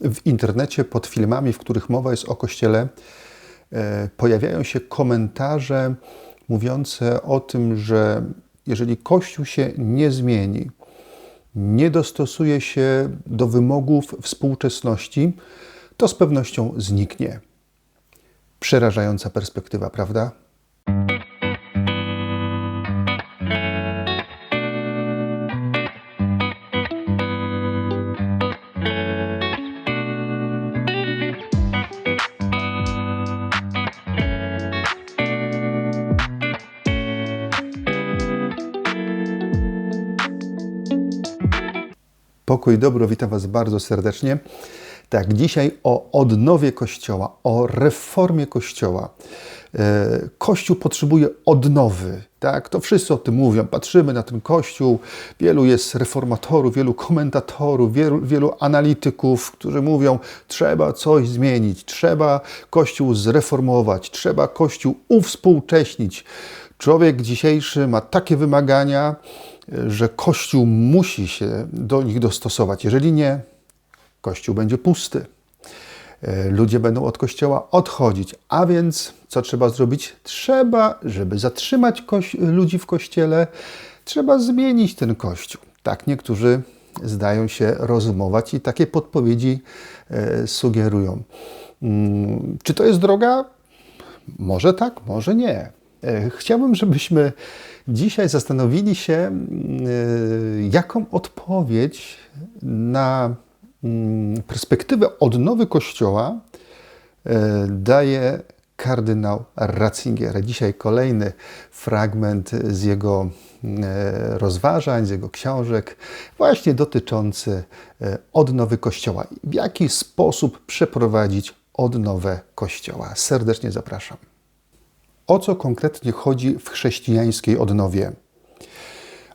w internecie pod filmami, w których mowa jest o Kościele, e, pojawiają się komentarze mówiące o tym, że jeżeli Kościół się nie zmieni, nie dostosuje się do wymogów współczesności, to z pewnością zniknie. Przerażająca perspektywa, prawda? Pokój dobro, witam Was bardzo serdecznie. Tak, dzisiaj o odnowie Kościoła, o reformie Kościoła. E, Kościół potrzebuje odnowy, tak? To wszyscy o tym mówią. Patrzymy na ten Kościół, wielu jest reformatorów, wielu komentatorów, wielu, wielu analityków, którzy mówią, trzeba coś zmienić, trzeba Kościół zreformować, trzeba Kościół uwspółcześnić. Człowiek dzisiejszy ma takie wymagania, że Kościół musi się do nich dostosować. Jeżeli nie, Kościół będzie pusty. E, ludzie będą od Kościoła odchodzić. A więc co trzeba zrobić? Trzeba, żeby zatrzymać ludzi w Kościele, trzeba zmienić ten Kościół. Tak niektórzy zdają się rozumować i takie podpowiedzi e, sugerują. Mm, czy to jest droga? Może tak, może nie. E, chciałbym, żebyśmy dzisiaj zastanowili się, mm, e, jaką odpowiedź na mm, perspektywę odnowy Kościoła e, daje kardynał Ratzinger. Dzisiaj kolejny fragment z jego rozważań, z jego książek, właśnie dotyczący odnowy Kościoła. W jaki sposób przeprowadzić odnowę Kościoła. Serdecznie zapraszam o co konkretnie chodzi w chrześcijańskiej odnowie.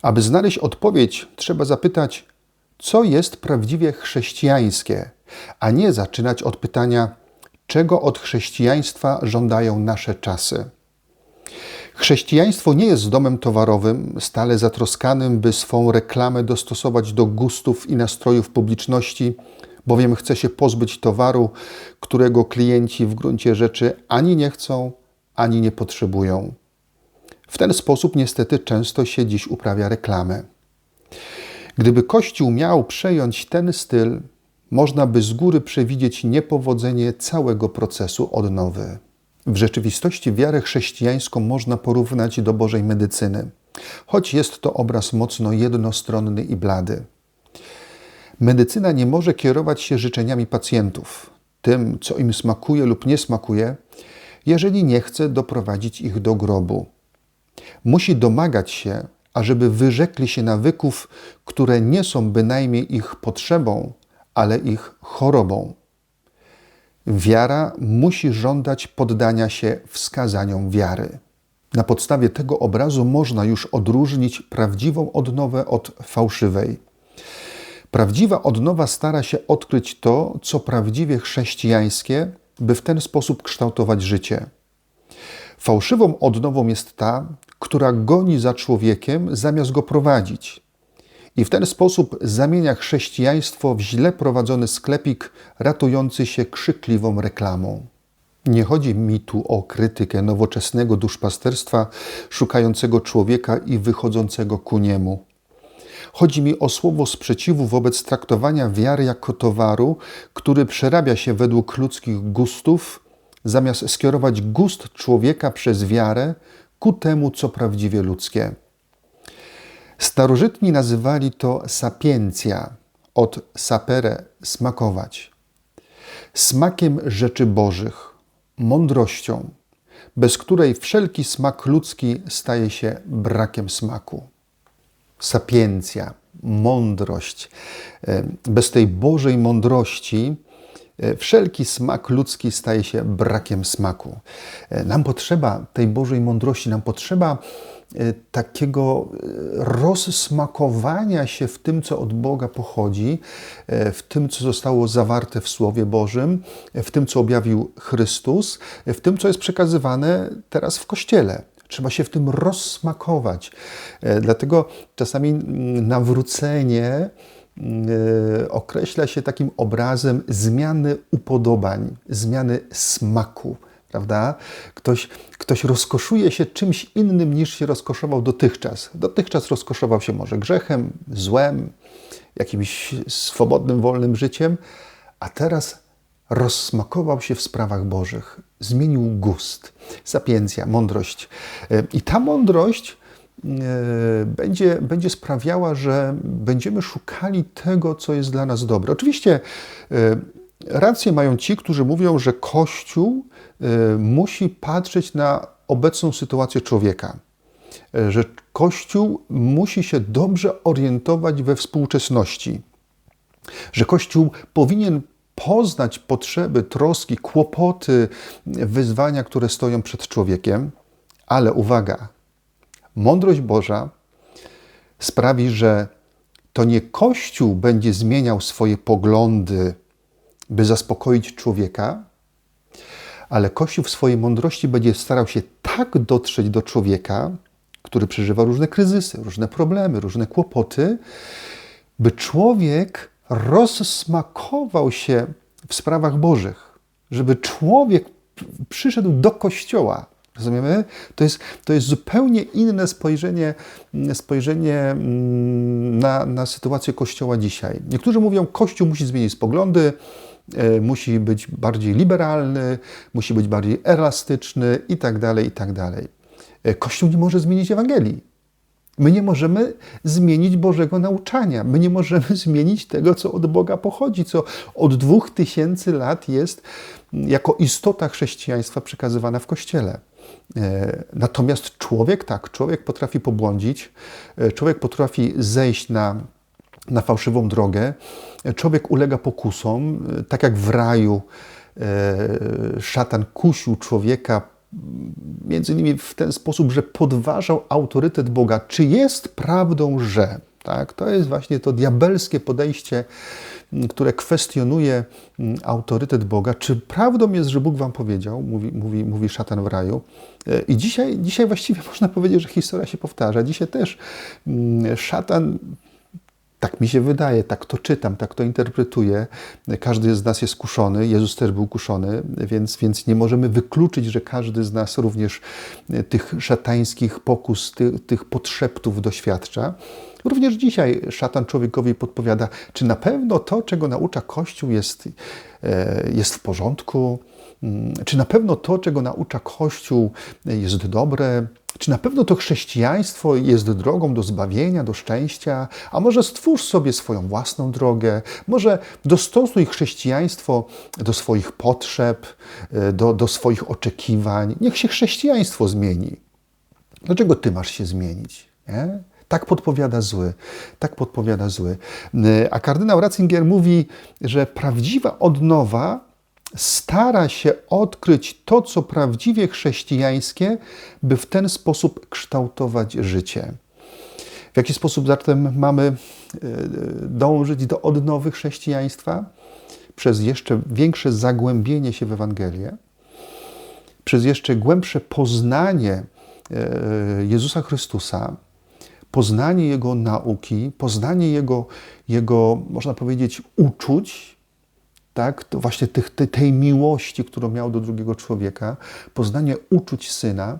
Aby znaleźć odpowiedź, trzeba zapytać, co jest prawdziwie chrześcijańskie, a nie zaczynać od pytania, czego od chrześcijaństwa żądają nasze czasy. Chrześcijaństwo nie jest domem towarowym, stale zatroskanym, by swą reklamę dostosować do gustów i nastrojów publiczności, bowiem chce się pozbyć towaru, którego klienci w gruncie rzeczy ani nie chcą, ani nie potrzebują. W ten sposób niestety często się dziś uprawia reklamę. Gdyby Kościół miał przejąć ten styl, można by z góry przewidzieć niepowodzenie całego procesu odnowy. W rzeczywistości wiarę chrześcijańską można porównać do Bożej medycyny, choć jest to obraz mocno jednostronny i blady. Medycyna nie może kierować się życzeniami pacjentów, tym, co im smakuje lub nie smakuje, jeżeli nie chce doprowadzić ich do grobu. Musi domagać się, ażeby wyrzekli się nawyków, które nie są bynajmniej ich potrzebą, ale ich chorobą. Wiara musi żądać poddania się wskazaniom wiary. Na podstawie tego obrazu można już odróżnić prawdziwą odnowę od fałszywej. Prawdziwa odnowa stara się odkryć to, co prawdziwie chrześcijańskie, by w ten sposób kształtować życie. Fałszywą odnową jest ta, która goni za człowiekiem zamiast go prowadzić. I w ten sposób zamienia chrześcijaństwo w źle prowadzony sklepik ratujący się krzykliwą reklamą. Nie chodzi mi tu o krytykę nowoczesnego duszpasterstwa szukającego człowieka i wychodzącego ku niemu. Chodzi mi o słowo sprzeciwu wobec traktowania wiary jako towaru, który przerabia się według ludzkich gustów, zamiast skierować gust człowieka przez wiarę ku temu, co prawdziwie ludzkie. Starożytni nazywali to sapiencja, od sapere smakować. Smakiem rzeczy bożych, mądrością, bez której wszelki smak ludzki staje się brakiem smaku sapiencja, mądrość. E, bez tej Bożej mądrości e, wszelki smak ludzki staje się brakiem smaku. E, nam potrzeba tej Bożej mądrości, nam potrzeba takiego rozsmakowania się w tym, co od Boga pochodzi, w tym, co zostało zawarte w Słowie Bożym, w tym, co objawił Chrystus, w tym, co jest przekazywane teraz w Kościele. Trzeba się w tym rozsmakować. E, dlatego czasami nawrócenie określa się takim obrazem zmiany upodobań, zmiany smaku. Prawda? Ktoś, ktoś rozkoszuje się czymś innym niż się rozkoszował dotychczas. Dotychczas rozkoszował się może grzechem, złem, jakimś swobodnym, wolnym życiem, a teraz rozsmakował się w sprawach Bożych, zmienił gust, sapiencja, mądrość. I ta mądrość e, będzie, będzie sprawiała, że będziemy szukali tego, co jest dla nas dobre. Oczywiście e, rację mają ci, którzy mówią, że Kościół e, musi patrzeć na obecną sytuację człowieka że Kościół musi się dobrze orientować we współczesności, że Kościół powinien poznać potrzeby, troski, kłopoty, wyzwania, które stoją przed człowiekiem, ale uwaga, mądrość Boża sprawi, że to nie Kościół będzie zmieniał swoje poglądy, by zaspokoić człowieka, ale Kościół w swojej mądrości będzie starał się tak dotrzeć do człowieka, który przeżywa różne kryzysy, różne problemy, różne kłopoty, by człowiek rozsmakował się w sprawach Bożych, żeby człowiek przyszedł do kościoła. Rozumiemy? To jest, to jest zupełnie inne spojrzenie, spojrzenie mm, na, na sytuację Kościoła dzisiaj. Niektórzy mówią, Kościół musi zmienić poglądy, e, musi być bardziej liberalny, musi być bardziej elastyczny i tak dalej, i tak dalej. E, Kościół nie może zmienić Ewangelii. My nie możemy zmienić Bożego nauczania. My nie możemy zmienić tego, co od Boga pochodzi, co od dwóch tysięcy lat jest jako istota chrześcijaństwa przekazywana w Kościele. E, natomiast człowiek, tak, człowiek potrafi pobłądzić, e, człowiek potrafi zejść na, na fałszywą drogę, człowiek ulega pokusom, tak jak w raju szatan kusił człowieka między innymi w ten sposób, że podważał autorytet Boga. Czy jest prawdą, że? Tak? To jest właśnie to diabelskie podejście, które kwestionuje autorytet Boga. Czy prawdą jest, że Bóg wam powiedział, mówi, mówi, mówi szatan w raju. I dzisiaj, dzisiaj właściwie można powiedzieć, że historia się powtarza. Dzisiaj też szatan tak mi się wydaje, tak to czytam, tak to interpretuję. Każdy z nas jest kuszony, Jezus też był kuszony, więc, więc nie możemy wykluczyć, że każdy z nas również e, tych szatańskich pokus, ty, tych podszeptów doświadcza. Również dzisiaj szatan człowiekowi podpowiada, czy na pewno to, czego naucza Kościół, jest, e, jest w porządku, mm, czy na pewno to, czego naucza Kościół, jest dobre, czy na pewno to chrześcijaństwo jest drogą do zbawienia, do szczęścia? A może stwórz sobie swoją własną drogę? Może dostosuj chrześcijaństwo do swoich potrzeb, e, do, do swoich oczekiwań? Niech się chrześcijaństwo zmieni. Dlaczego ty masz się zmienić? Nie? Tak podpowiada zły. Tak podpowiada zły. E, a kardynał Ratzinger mówi, że prawdziwa odnowa stara się odkryć to, co prawdziwie chrześcijańskie, by w ten sposób kształtować życie. W jaki sposób zatem mamy e, dążyć do odnowy chrześcijaństwa? Przez jeszcze większe zagłębienie się w Ewangelię, przez jeszcze głębsze poznanie e, Jezusa Chrystusa, poznanie Jego nauki, poznanie Jego, Jego można powiedzieć, uczuć, tak, to właśnie tych, tej miłości, którą miał do drugiego człowieka, poznanie uczuć Syna,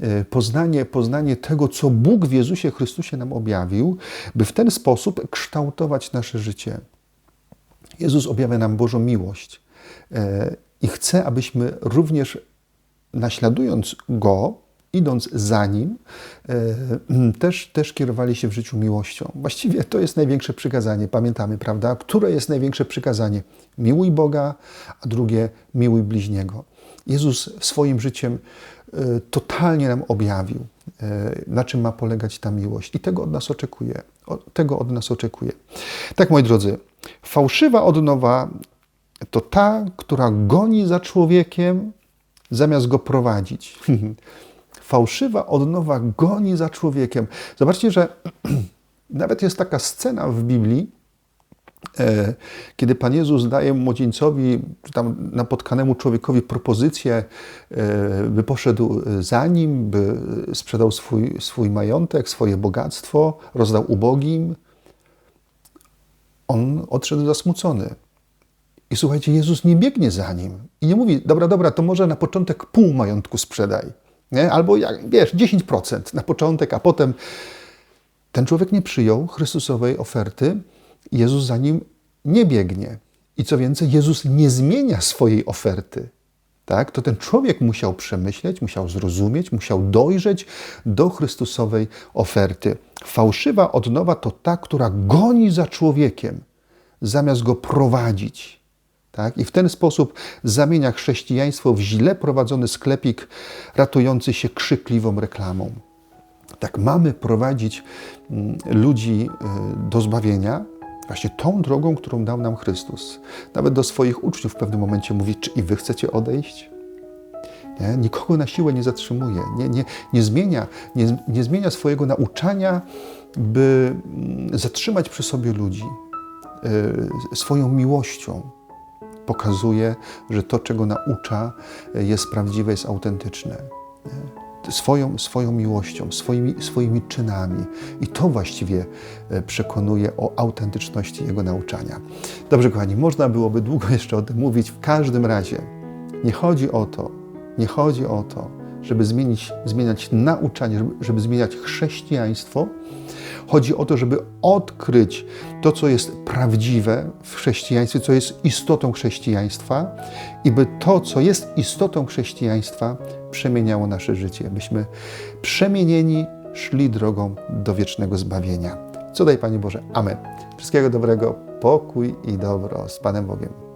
e, poznanie, poznanie tego, co Bóg w Jezusie Chrystusie nam objawił, by w ten sposób kształtować nasze życie. Jezus objawia nam Bożą miłość e, i chce, abyśmy również naśladując Go, idąc za Nim, e, też, też kierowali się w życiu miłością. Właściwie to jest największe przykazanie, pamiętamy, prawda? Które jest największe przykazanie? Miłuj Boga, a drugie miłuj bliźniego. Jezus swoim życiem e, totalnie nam objawił, e, na czym ma polegać ta miłość. I tego od nas oczekuje. Tego od nas oczekuje. Tak, moi drodzy, fałszywa odnowa to ta, która goni za człowiekiem, zamiast go prowadzić. fałszywa odnowa goni za człowiekiem. Zobaczcie, że nawet jest taka scena w Biblii, e, kiedy Pan Jezus daje młodzieńcowi, czy tam napotkanemu człowiekowi propozycję, e, by poszedł za nim, by sprzedał swój, swój majątek, swoje bogactwo, rozdał ubogim. on odszedł zasmucony. I słuchajcie, Jezus nie biegnie za nim i nie mówi, dobra, dobra, to może na początek pół majątku sprzedaj. Nie? Albo, jak, wiesz, 10% na początek, a potem ten człowiek nie przyjął Chrystusowej oferty, Jezus za nim nie biegnie. I co więcej, Jezus nie zmienia swojej oferty. Tak? To ten człowiek musiał przemyśleć, musiał zrozumieć, musiał dojrzeć do Chrystusowej oferty. Fałszywa odnowa to ta, która goni za człowiekiem, zamiast go prowadzić. Tak? I w ten sposób zamienia chrześcijaństwo w źle prowadzony sklepik ratujący się krzykliwą reklamą. Tak mamy prowadzić mm, ludzi y, do zbawienia właśnie tą drogą, którą dał nam Chrystus. Nawet do swoich uczniów w pewnym momencie mówi, czy i wy chcecie odejść? Nie? Nikogo na siłę nie zatrzymuje, nie, nie, nie, zmienia, nie, nie zmienia swojego nauczania, by mm, zatrzymać przy sobie ludzi y, swoją miłością. Pokazuje, że to, czego naucza, jest prawdziwe, jest autentyczne. Swoją, swoją miłością, swoimi, swoimi czynami. I to właściwie y, przekonuje o autentyczności Jego nauczania. Dobrze, kochani, można byłoby długo jeszcze o tym mówić. W każdym razie nie chodzi o to, nie chodzi o to, żeby zmienić, zmieniać nauczanie, żeby, żeby zmieniać chrześcijaństwo. Chodzi o to, żeby odkryć to, co jest prawdziwe w chrześcijaństwie, co jest istotą chrześcijaństwa i by to, co jest istotą chrześcijaństwa, przemieniało nasze życie, byśmy przemienieni szli drogą do wiecznego zbawienia. Co daj Panie Boże. Amen. Wszystkiego dobrego, pokój i dobro z Panem Bogiem.